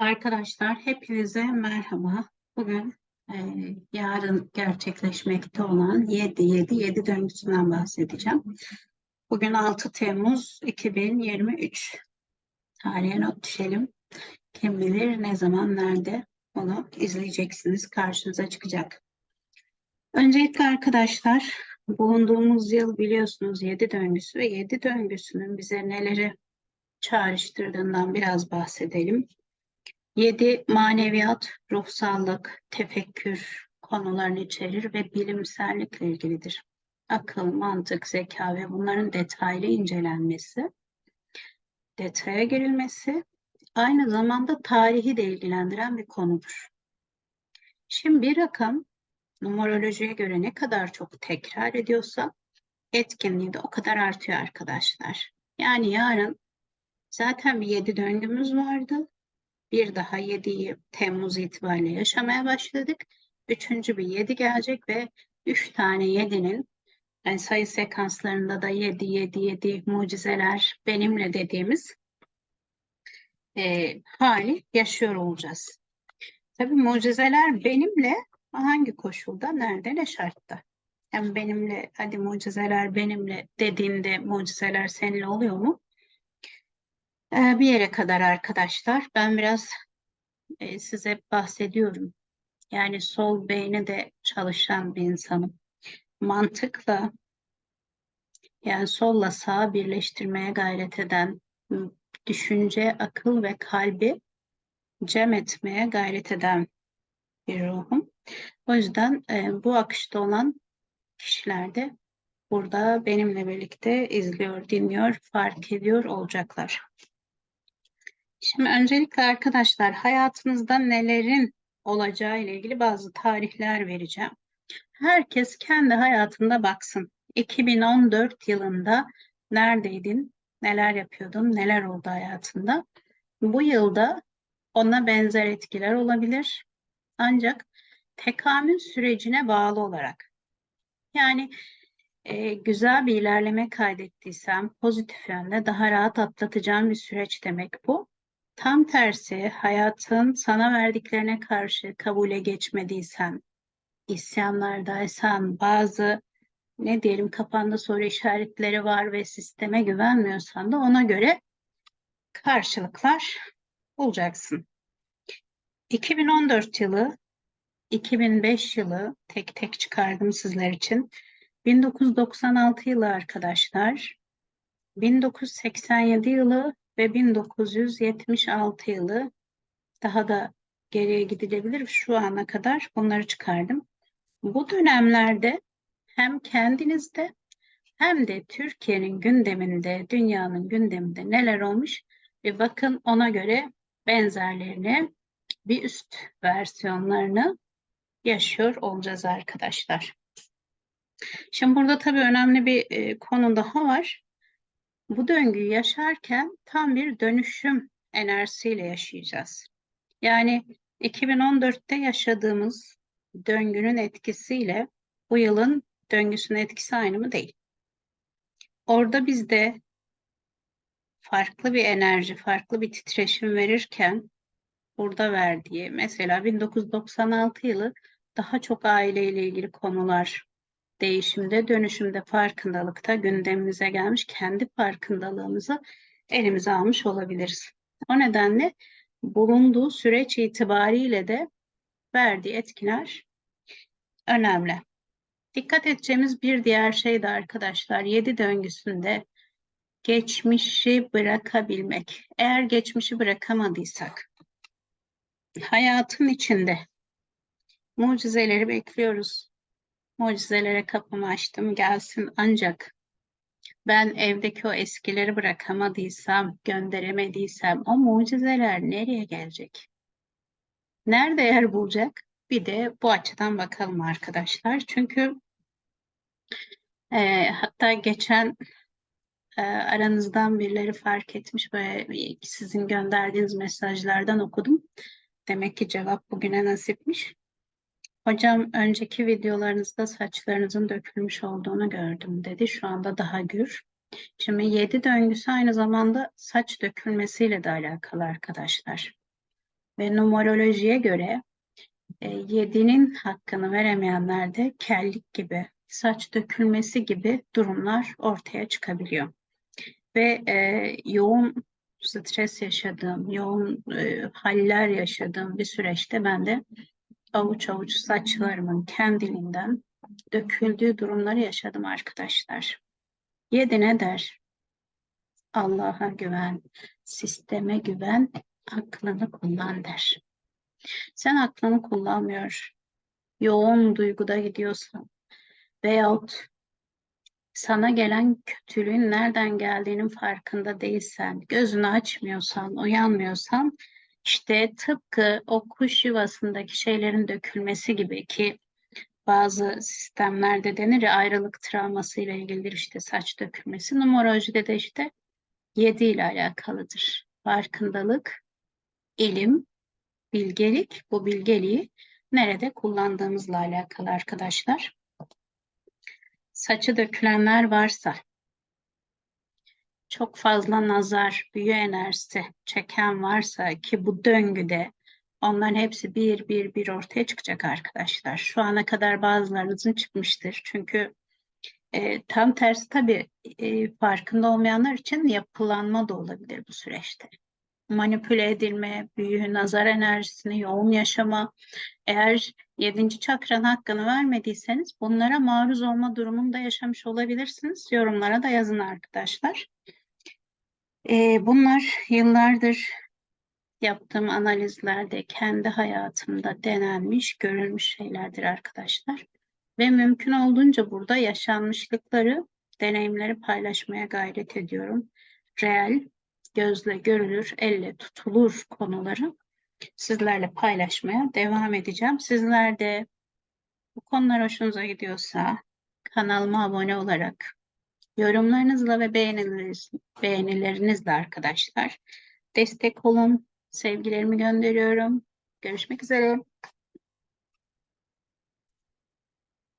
Arkadaşlar hepinize merhaba. Bugün e, yarın gerçekleşmekte olan 7-7-7 döngüsünden bahsedeceğim. Bugün 6 Temmuz 2023. Tarihe not düşelim. Kim bilir ne zaman nerede onu izleyeceksiniz. Karşınıza çıkacak. Öncelikle arkadaşlar bulunduğumuz yıl biliyorsunuz 7 döngüsü ve 7 döngüsünün bize neleri çağrıştırdığından biraz bahsedelim. Yedi maneviyat, ruhsallık, tefekkür konularını içerir ve bilimsellikle ilgilidir. Akıl, mantık, zeka ve bunların detaylı incelenmesi, detaya girilmesi aynı zamanda tarihi de ilgilendiren bir konudur. Şimdi bir rakam numerolojiye göre ne kadar çok tekrar ediyorsa etkinliği de o kadar artıyor arkadaşlar. Yani yarın zaten bir yedi döngümüz vardı bir daha 7 Temmuz itibariyle yaşamaya başladık. Üçüncü bir 7 gelecek ve 3 tane 7'nin yani sayı sekanslarında da 7, 7, 7 mucizeler benimle dediğimiz e, hali yaşıyor olacağız. Tabii mucizeler benimle hangi koşulda, nerede, ne şartta? Yani benimle, hadi mucizeler benimle dediğinde mucizeler seninle oluyor mu? Ee, bir yere kadar arkadaşlar. Ben biraz e, size bahsediyorum. Yani sol beyni de çalışan bir insanım. Mantıkla yani solla sağı birleştirmeye gayret eden, düşünce, akıl ve kalbi cem etmeye gayret eden bir ruhum. O yüzden e, bu akışta olan kişiler de burada benimle birlikte izliyor, dinliyor, fark ediyor olacaklar. Şimdi öncelikle arkadaşlar hayatınızda nelerin olacağı ile ilgili bazı tarihler vereceğim. Herkes kendi hayatında baksın. 2014 yılında neredeydin? Neler yapıyordun? Neler oldu hayatında? Bu yılda ona benzer etkiler olabilir. Ancak tekamül sürecine bağlı olarak. Yani e, güzel bir ilerleme kaydettiysem pozitif yönde daha rahat atlatacağım bir süreç demek bu. Tam tersi hayatın sana verdiklerine karşı kabule geçmediysen, isyanlardaysan, bazı ne diyelim kafanda soru işaretleri var ve sisteme güvenmiyorsan da ona göre karşılıklar bulacaksın. 2014 yılı, 2005 yılı tek tek çıkardım sizler için. 1996 yılı arkadaşlar, 1987 yılı ve 1976 yılı daha da geriye gidilebilir. Şu ana kadar bunları çıkardım. Bu dönemlerde hem kendinizde hem de Türkiye'nin gündeminde, dünyanın gündeminde neler olmuş bir bakın ona göre benzerlerini bir üst versiyonlarını yaşıyor olacağız arkadaşlar. Şimdi burada tabii önemli bir e, konu daha var bu döngüyü yaşarken tam bir dönüşüm enerjisiyle yaşayacağız. Yani 2014'te yaşadığımız döngünün etkisiyle bu yılın döngüsünün etkisi aynı mı değil. Orada bizde farklı bir enerji, farklı bir titreşim verirken burada verdiği mesela 1996 yılı daha çok aileyle ilgili konular değişimde, dönüşümde, farkındalıkta gündemimize gelmiş kendi farkındalığımızı elimize almış olabiliriz. O nedenle bulunduğu süreç itibariyle de verdiği etkiler önemli. Dikkat edeceğimiz bir diğer şey de arkadaşlar yedi döngüsünde geçmişi bırakabilmek. Eğer geçmişi bırakamadıysak hayatın içinde mucizeleri bekliyoruz mucizelere kapımı açtım gelsin ancak ben evdeki o eskileri bırakamadıysam, gönderemediysem o mucizeler nereye gelecek? Nerede yer bulacak? Bir de bu açıdan bakalım arkadaşlar. Çünkü e, hatta geçen e, aranızdan birileri fark etmiş ve sizin gönderdiğiniz mesajlardan okudum. Demek ki cevap bugüne nasipmiş. Hocam önceki videolarınızda saçlarınızın dökülmüş olduğunu gördüm dedi. Şu anda daha gür. Şimdi yedi döngüsü aynı zamanda saç dökülmesiyle de alakalı arkadaşlar. Ve numerolojiye göre e, yedinin hakkını veremeyenlerde kellik gibi, saç dökülmesi gibi durumlar ortaya çıkabiliyor. Ve e, yoğun stres yaşadığım, yoğun e, haller yaşadığım bir süreçte ben de avuç avuç saçlarımın kendiliğinden döküldüğü durumları yaşadım arkadaşlar. Yedi ne der? Allah'a güven, sisteme güven, aklını kullan der. Sen aklını kullanmıyor, yoğun duyguda gidiyorsan veyahut sana gelen kötülüğün nereden geldiğinin farkında değilsen, gözünü açmıyorsan, uyanmıyorsan işte tıpkı o kuş yuvasındaki şeylerin dökülmesi gibi ki bazı sistemlerde denir ya ayrılık travması ile ilgilidir işte saç dökülmesi. Numerolojide de işte yedi ile alakalıdır. Farkındalık, ilim, bilgelik, bu bilgeliği nerede kullandığımızla alakalı arkadaşlar. Saçı dökülenler varsa, çok fazla nazar, büyü enerjisi çeken varsa ki bu döngüde onların hepsi bir bir bir ortaya çıkacak arkadaşlar. Şu ana kadar bazılarınızın çıkmıştır. Çünkü e, tam tersi tabii e, farkında olmayanlar için yapılanma da olabilir bu süreçte. Manipüle edilme, büyü, nazar enerjisini yoğun yaşama. Eğer yedinci çakranın hakkını vermediyseniz bunlara maruz olma durumunda yaşamış olabilirsiniz. Yorumlara da yazın arkadaşlar. E, bunlar yıllardır yaptığım analizlerde kendi hayatımda denenmiş, görülmüş şeylerdir arkadaşlar. Ve mümkün olduğunca burada yaşanmışlıkları, deneyimleri paylaşmaya gayret ediyorum. Reel, gözle görülür, elle tutulur konuları sizlerle paylaşmaya devam edeceğim. Sizler de bu konular hoşunuza gidiyorsa kanalıma abone olarak yorumlarınızla ve beğenileriniz, beğenilerinizle arkadaşlar destek olun. Sevgilerimi gönderiyorum. Görüşmek üzere.